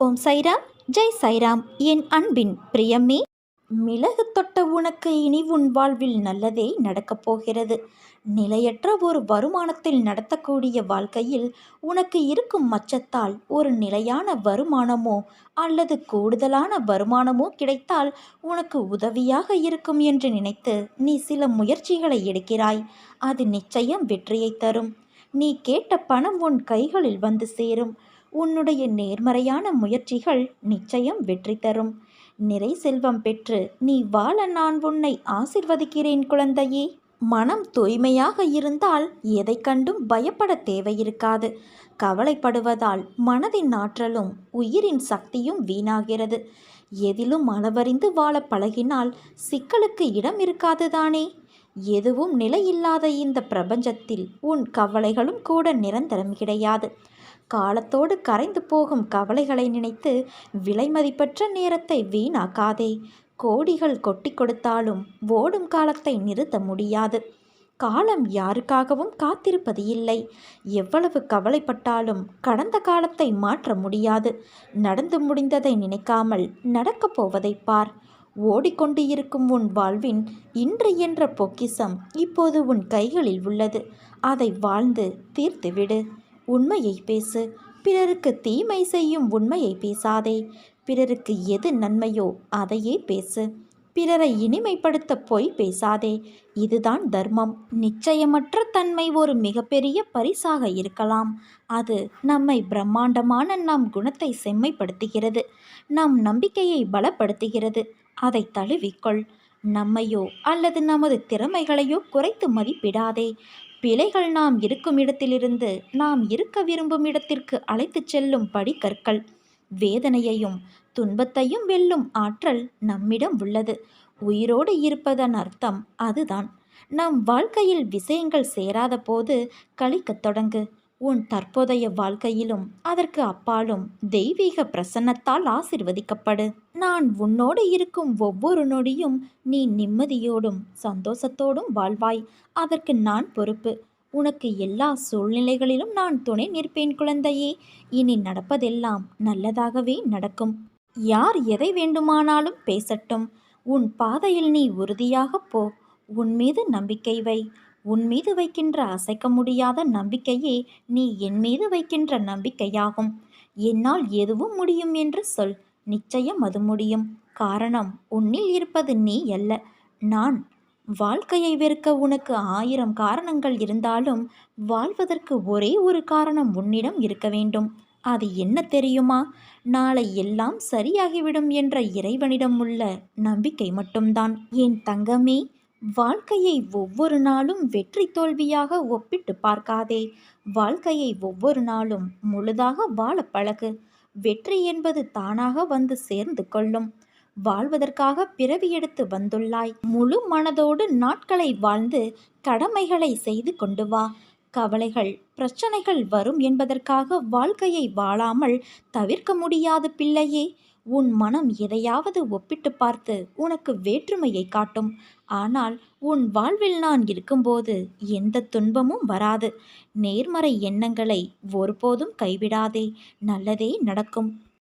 ஓம் சைராம் ஜெய் சைராம். என் அன்பின் பிரியமே மிளகு தொட்ட உனக்கு இனி உன் வாழ்வில் நல்லதே நடக்கப் போகிறது. நிலையற்ற ஒரு வருமானத்தில் நடத்தக்கூடிய வாழ்க்கையில் உனக்கு இருக்கும் மச்சத்தால் ஒரு நிலையான வருமானமோ அல்லது கூடுதலான வருமானமோ கிடைத்தால் உனக்கு உதவியாக இருக்கும் என்று நினைத்து நீ சில முயற்சிகளை எடுக்கிறாய். அது நிச்சயம் வெற்றியை தரும். நீ கேட்ட பணம் உன் கைகளில் வந்து சேரும். உன்னுடைய நேர்மறையான முயற்சிகள் நிச்சயம் வெற்றி தரும். நிறை செல்வம் பெற்று நீ வாழ நான் உன்னை ஆசிர்வதிக்கிறேன் குழந்தையே. மனம் தூய்மையாக இருந்தால் எதை கண்டும் பயப்பட தேவையிருக்காது. கவலைப்படுவதால் மனதின் ஆற்றலும் உயிரின் சக்தியும் வீணாகிறது. எதிலும் அளவறிந்து வாழ பழகினால் சிக்கலுக்கு இடம் இருக்காது தானே. எதுவும் நிலையில்லாத இந்த பிரபஞ்சத்தில் உன் கவலைகளும் கூட நிரந்தரம் கிடையாது. காலத்தோடு கரைந்து போகும் கவலைகளை நினைத்து விலைமதிப்பற்ற நேரத்தை வீணாக்காதே. கோடிகள் கொட்டி கொடுத்தாலும் ஓடும் காலத்தை நிறுத்த முடியாது. காலம் யாருக்காகவும் காத்திருப்பது இல்லை. எவ்வளவு கவலைப்பட்டாலும் கடந்த காலத்தை மாற்ற முடியாது. நடந்து முடிந்ததை நினைக்காமல் நடக்கப் போவதை பார். ஓடிக்கொண்டு இருக்கும் உன் வாழ்வின் இன்று என்ற பொக்கிசம் இப்போது உன் கைகளில் உள்ளது. அதை வாழ்ந்து தீர்த்துவிடு. உண்மையை பேசு. பிறருக்கு தீமை செய்யும் உண்மையை பேசாதே. பிறருக்கு எது நன்மையோ அதையே பேசு. பிறரை இனிமைப்படுத்த பொய் பேசாதே. இதுதான் தர்மம். நிச்சயமற்ற தன்மை ஒரு மிகப்பெரிய பரிசாக இருக்கலாம். அது நம்மை பிரம்மாண்டமான நம் குணத்தை செம்மைப்படுத்துகிறது. நம் நம்பிக்கையை பலப்படுத்துகிறது. அதை தழுவிக்கொள். நம்மையோ அல்லது நமது திறமைகளையோ குறைத்து மதிப்பிடாதே. பிழைகள் நாம் இருக்கும் இடத்திலிருந்து நாம் இருக்க விரும்பும் இடத்திற்கு அழைத்துச் செல்லும் படிக்கற்கள். வேதனையையும் துன்பத்தையும் வெல்லும் ஆற்றல் நம்மிடம் உள்ளது. உயிரோடு இருப்பதன் அர்த்தம் அதுதான். நம் வாழ்க்கையில் விஷயங்கள் சேராத போது கழிக்கத் தொடங்கு. உன் தற்போதைய வாழ்க்கையிலும் அதற்கு அப்பாலும் தெய்வீக பிரசன்னத்தால் ஆசிர்வதிக்கப்படு. நான் உன்னோடு இருக்கும் ஒவ்வொரு நொடியும் நீ நிம்மதியோடும் சந்தோஷத்தோடும் வாழ்வாய். அதற்கு நான் பொறுப்பு. உனக்கு எல்லா சூழ்நிலைகளிலும் நான் துணை நிற்பேன் குழந்தையே. இனி நடப்பதெல்லாம் நல்லதாகவே நடக்கும். யார் எதை வேண்டுமானாலும் பேசட்டும். உன் பாதையில் நீ உறுதியாக போ. உன் மீது நம்பிக்கை வை. உன் மீது வைக்கின்ற அசைக்க முடியாத நம்பிக்கையே நீ என் மீது வைக்கின்ற நம்பிக்கையாகும். என்னால் எதுவும் முடியும் என்று சொல். நிச்சயம் அது முடியும். காரணம் உன்னில் இருப்பது நீ அல்ல. நான் வாழ்க்கையை வெறுக்க உனக்கு ஆயிரம் காரணங்கள் இருந்தாலும் வாழ்வதற்கு ஒரே ஒரு காரணம் உன்னிடம் இருக்க வேண்டும். அது என்ன தெரியுமா? நாளை எல்லாம் சரியாகிவிடும் என்ற இறைவனிடம் உள்ள நம்பிக்கை மட்டும்தான். என் தங்கமே வாழ்க்கையை ஒவ்வொரு நாளும் வெற்றி தோல்வியாக ஒப்பிட்டு பார்க்காதே. வாழ்க்கையை ஒவ்வொரு நாளும் முழுதாக வாழ பழகு. வெற்றி என்பது தானாக வந்து சேர்ந்து கொள்ளும். வாழ்வதற்காக பிறவி எடுத்து வந்துள்ளாய். முழு மனதோடு நாட்களை வாழ்ந்து கடமைகளை செய்து கொண்டு வா. கவலைகள் பிரச்சனைகள் வரும் என்பதற்காக வாழ்க்கையை வாழாமல் தவிர்க்க முடியாது பிள்ளையே. உன் மனம் எதையாவது ஒப்பிட்டு பார்த்து உனக்கு வேற்றுமையை காட்டும். ஆனால் உன் வாழ்வில் நான் இருக்கும்போது எந்த துன்பமும் வராது. நேர்மறை எண்ணங்களை ஒருபோதும் கைவிடாதே. நல்லதே நடக்கும்.